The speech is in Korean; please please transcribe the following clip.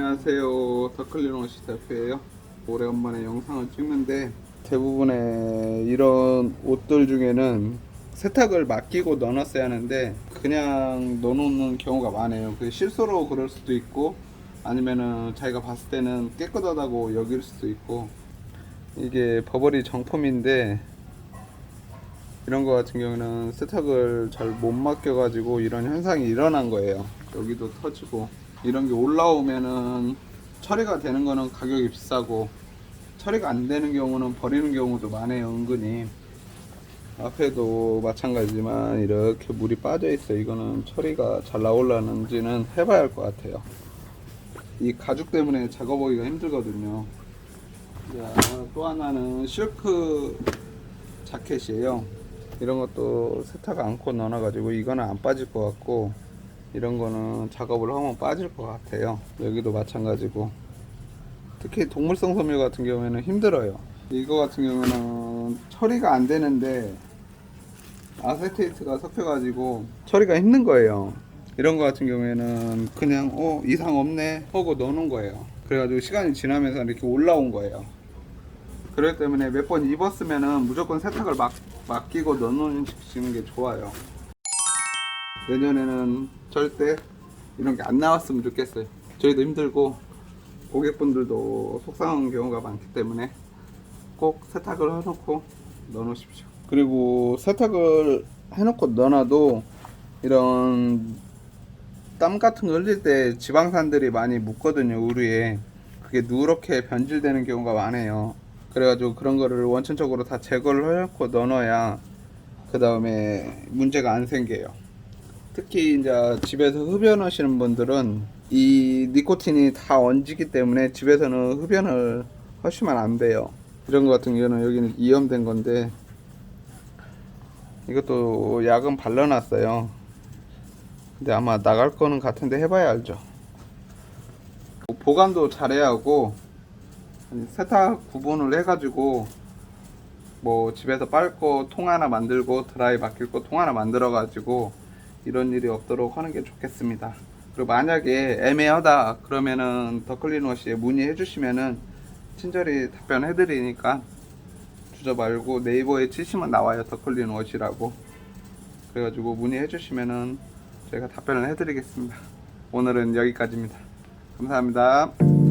안녕하세요. 더클리노시 대표예요. 오래간만에 영상을 찍는데 대부분의 이런 옷들 중에는 세탁을 맡기고 넣어놨어야 하는데 그냥 넣어놓는 경우가 많아요. 그 실수로 그럴 수도 있고 아니면은 자기가 봤을 때는 깨끗하다고 여길 수도 있고 이게 버버리 정품인데 이런 거 같은 경우는 세탁을 잘 못 맡겨 가지고 이런 현상이 일어난 거예요. 여기도 터지고 이런 게 올라오면은 처리가 되는 거는 가격이 비싸고 처리가 안 되는 경우는 버리는 경우도 많아요. 은근히 앞에도 마찬가지지만 이렇게 물이 빠져 있어. 이거는 처리가 잘 나올라는지는 해봐야 할 것 같아요. 이 가죽 때문에 작업하기가 힘들거든요. 자, 또 하나는 실크 자켓이에요. 이런 것도 세탁 않고 넣어놔가지고 이거는 안 빠질 것 같고 이런 거는 작업을 하면 빠질 것 같아요. 여기도 마찬가지고 특히 동물성 섬유 같은 경우에는 힘들어요. 이거 같은 경우는 처리가 안 되는데 아세테이트가 섞여 가지고 처리가 힘든 거예요. 이런 거 같은 경우에는 그냥 어 이상 없네 하고 넣어놓은 거예요. 그래가지고 시간이 지나면서 이렇게 올라온 거예요. 그렇기 때문에 몇 번 입었으면은 무조건 세탁을 막, 맡기고 넣어놓으시는 게 좋아요. 내년에는 절대 이런 게 안 나왔으면 좋겠어요. 저희도 힘들고 고객분들도 속상한 경우가 많기 때문에 꼭 세탁을 해놓고 넣어놓으십시오. 그리고 세탁을 해놓고 넣어놔도 이런 땀 같은 거 흘릴 때 지방산들이 많이 묻거든요 우리에 그게 누렇게 변질되는 경우가 많아요 그래가지고 그런 거를 원천적으로 다 제거를 해놓고 넣어놔야 그 다음에 문제가 안 생겨요 특히 이제 집에서 흡연하시는 분들은 이 니코틴이 다 얹이기 때문에 집에서는 흡연을 하시면 안 돼요 이런 거 같은 경우는 여기는 이염된 건데 이것도 약은 발라놨어요 근데 아마 나갈 거는 같은데 해봐야 알죠. 보관도 잘해야 하고 세탁 구분을 해가지고 뭐 집에서 빨고 통 하나 만들고 드라이 맡길 거 통 하나 만들어 가지고 이런 일이 없도록 하는 게 좋겠습니다. 그리고 만약에 애매하다 그러면은 더클린워시에 문의해 주시면은 친절히 답변해 드리니까 주저 말고 네이버에 치시면 나와요 더클린워시라고 그래가지고 문의해 주시면은 저희가 답변을 해 드리겠습니다. 오늘은 여기까지입니다. 감사합니다.